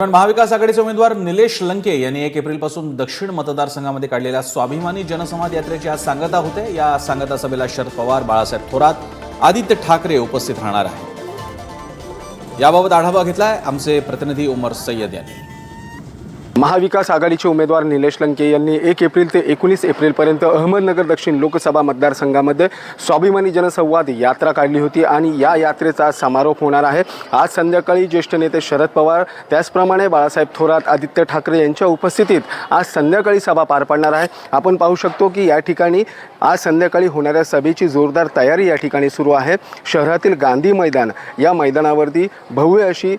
पण महाविकास आघाडीचे उमेदवार निलेश लंके यांनी एक एप्रिलपासून दक्षिण मतदारसंघामध्ये काढलेल्या स्वाभिमानी जनसंवाद यात्रेची आज सांगता होते. या सांगता सभेला शरद पवार बाळासाहेब थोरात आदित्य ठाकरे उपस्थित राहणार आहे याबाबत आढावा घेतलाय आमचे प्रतिनिधी उमर सय्यद यांनी. महाविकास आघाडीचे उमेदवार निलेश लंके यांनी एक एप्रिल ते एकोणीस एप्रिलपर्यंत अहमदनगर दक्षिण लोकसभा मतदारसंघामध्ये स्वाभिमानी जनसंवाद यात्रा काढली होती आणि या यात्रेचा आज समारोप होणार आहे. आज संध्याकाळी ज्येष्ठ नेते शरद पवार त्याचप्रमाणे बाळासाहेब थोरात आदित्य ठाकरे यांच्या उपस्थितीत आज संध्याकाळी सभा पार पडणार आहे. आपण पाहू शकतो की या ठिकाणी आज संध्याकाळी होणाऱ्या सभेची जोरदार तयारी या ठिकाणी सुरू आहे. शहरातील गांधी मैदान या मैदानावरती भव्य अशी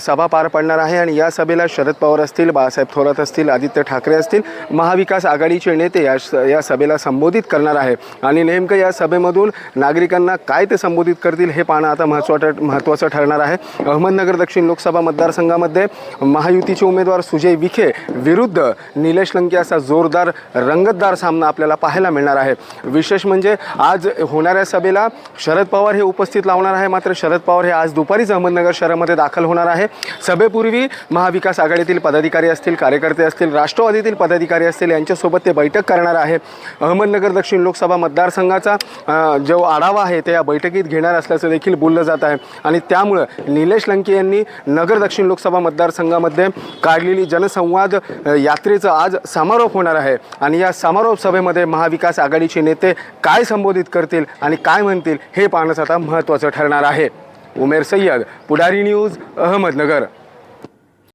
सभा पार पडणार आहे आणि या सभेला शरद पवार असतील बाळासाहेब थोरात असतील आदित्य ठाकरे असतील महाविकास आघाडीचे नेते या स- या सभेला संबोधित करणार आहे. आणि नेमकं या सभेमधून नागरिकांना काय ते संबोधित करतील हे पाहणं आता महत्त्वाचं महत्त्वाचं ठरणार आहे. अहमदनगर दक्षिण लोकसभा मतदारसंघामध्ये महायुतीचे उमेदवार सुजय विखे विरुद्ध निलेश लंके असा जोरदार रंगतदार सामना आपल्याला पाहायला मिळणार आहे. विशेष म्हणजे आज होणाऱ्या सभेला शरद पवार हे उपस्थित लावणार आहे. मात्र शरद पवार हे आज दुपारीच अहमदनगर शहरामध्ये दाखल होणार आहे. सभेपूर्वी महाविकास आघाडीतील पदाधिकारी असतील कार्यकर्ते असतील राष्ट्रवादीतील पदाधिकारी असतील यांच्यासोबत ते बैठक करणार आहे. अहमदनगर दक्षिण लोकसभा मतदारसंघाचा जो आढावा आहे ते या बैठकीत घेणार असल्याचं देखील बोललं जात आहे. आणि त्यामुळं निलेश लंके यांनी नगर दक्षिण लोकसभा मतदारसंघामध्ये काढलेली जनसंवाद यात्रेचं आज समारोप होणार आहे. आणि या समारोप सभेमध्ये महाविकास आघाडीचे नेते काय संबोधित करतील आणि काय म्हणतील हे पाहण्यास आता महत्त्वाचं ठरणार आहे. उमेर सय्यद पुढारी न्यूज अहमदनगर.